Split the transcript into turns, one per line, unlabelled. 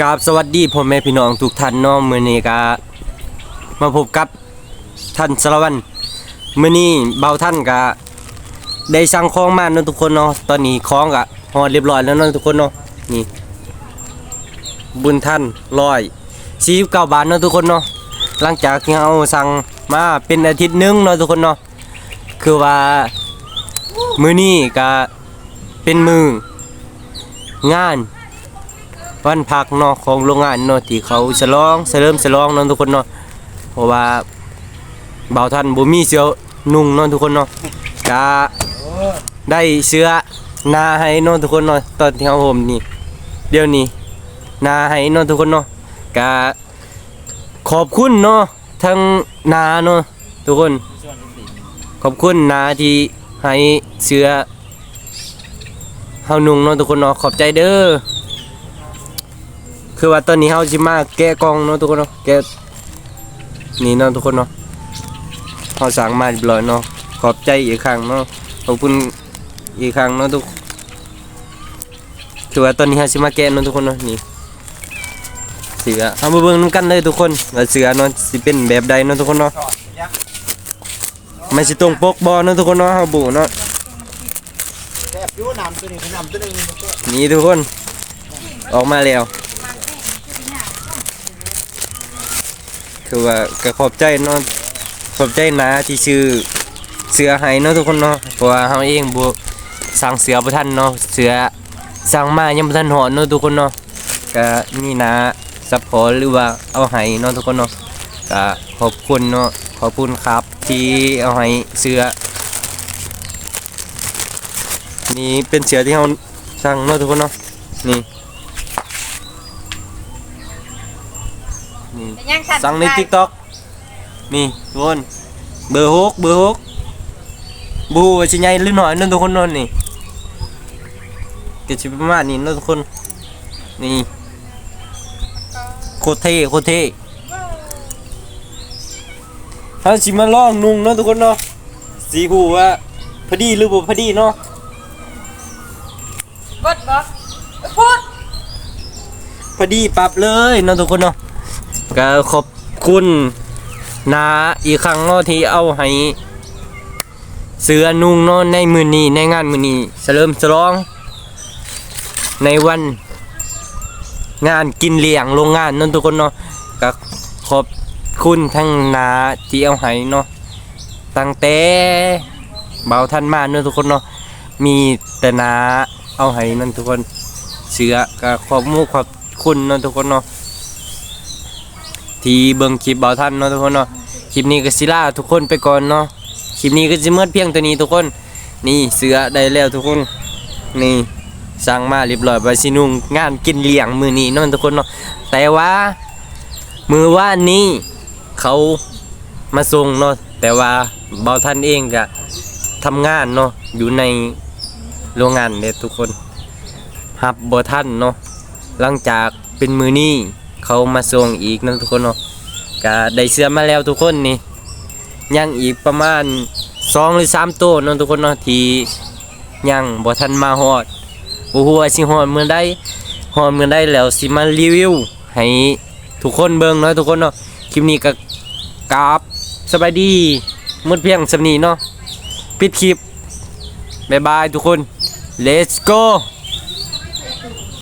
กราบสวัสดีพ่อแม่พี่น้องทุกท่านนาะมื้อนี้ก็มาพบกับท่านสารวัตรมื้อนี้เบาท่านก็ได้สั่งของมาเนาะทุกคนเนาะตอนนี้ของก็ฮอดเรียบร้อยแล้วเนาะทุกคนเนาะนี่ บุญท่านร้อย49บาทเนาะทุกคนเนาะหลังจากที่เราสั่งมาเป็นอาทิตย์หนึงเนาะทุกคนเนาะคือว่ามื้อนี้ก็เป็นมืองาน วันพักเนาะของโรงงานเนาะที่เขาฉลองเฉลิมฉลองเนาะทุกคนเนาะเพราะว่าเบาท่านบ่มีเสื้อนุ่งเนาะทุกคนเนาะก็ได้เสื้อนาให้เนาะทุกคนเนาะตอนที่เฮาห่มนี่เดี๋ยวนี้นาให้เนาะทุกคนเนาะก็ขอบคุณเนาะทั้งนาเนาะทุกคน ขอบคุณนาที่ให้เสื้อเฮานุ่งเนาะทุกคนเนาะขอบใจเด้อ คือว่าตอนนี้เฮาสิมาแกะกล่องเนาะทุกคนเนาะแกะนี่เนาะทุกคนเนาะเฮาสั่งมาเรียบร้อยเนาะขอบใจอีกครั้งเนาะขอบคุณอีกครั้งเนาะทุกคือว่าตอนนี้เฮาสิมาแกะเนาะทุกคนเนาะนี่เสือเฮามาเบิ่งนํกันเลยทุกคนว่าเสือเนาะสิเป็นแบบใดเนาะทุกคนเนาะมันสิตรงปกบ่เนาะทุกคนเนาะเฮาบ่เนาะ
นี่
ทุกคน ออกมาแล้ว คือว่าก็ขอบใจเนาะขอบใจนะที่ชื่อเสือให้เนาะทุกคนเนาะเพราะว่าเฮาเองบ่สั่งเสือบ่ทันเนาะเสือสั่งมายังบ่ทันหอดเนาะทุกคนเนาะก็นี่นะซัพพอร์ตหรือว่าเอาให้เนาะทุกคนเนาะก็ขอบคุณเนาะขอบคุณครับที่เอาให้เสือนี่เป็นเสือที่เฮาสั่งเนาะทุกคนเนาะนี่ นี่
เป็นยังสั่น
สั่งใน
ไป
TikTok นี่ทุกคน เบอร์หกเบอร์หกบูว่าสิใหญ่หรือน้อยนั่นทุกคนเนอนนี่ก็สิประมาณนี้เนาะทุกคน นี่โคตรเท่โคตรเท่ถ้าสิมาลองนุ่งเนาะทุกคนเนาะสีหูว่าพอดีหรือบ่พอดีเนาะ
กดบ่เอ้ยพูด
พอดีปรับเลยเนาะทุกคนเนาะ ก็ขอบคุณนาอีกครั้งเนาะที่เอาให้เสือนุ่งเนาะในมือนี้ในงานมือนี้เฉลิมฉลอง ในวันงานกินเลี้ยงโรงงานนั่นทุกคนเนาะก็ขอบคุณทั้งนาที่เอาให้เนาะตั้งแต่เบาท่านมาเนาะทุกคนเนาะมีแต่นาเอาให้นั่นทุกคนเชื่อก็ขอบมุกขอบคุณเนาะทุกคนเนาะ ที่เบิ่งคลิปเบาท่านเนาะทุกคนเนาะคลิปนี้ก็สิลาทุกคนไปก่อนเนาะคลิปนี้ก็สิเมื่อเพียงตัวนี้ทุกคน นี่เสือได้แล้วทุกคน นี่สั่งมาเรียบร้อยไปสินุ่งงานกินเลี้ยงมือนี้เนาะทุกคนเนาะแต่ว่ามือว่านนี้เขามาส่งเนาะแต่ว่าเบาท่านเองก็ทำงานเนาะอยู่ในโรงงานเนี่ยทุกคนหับบ่ทันเนาะหลังจากเป็นมือนี้ เขามาส่งอีกนะทุกคนเนาะก็ได้เสื้อมาแล้วทุกคนนี่ยังอีกประมาณ2หรือ3ตัวนะทุกคนเนาะที่ยังบ่ทันมาฮอดบ่ฮู้ว่าสิฮอดมื้อใดฮอดมื้อใดแล้วสิมารีวิวให้ทุกคนเบิ่งเนาะทุกคนเนาะคลิปนี้ก็กราบสบายดีหมดเพียงสำนีเนาะปิดคลิปบ๊ายบายทุกคน let's go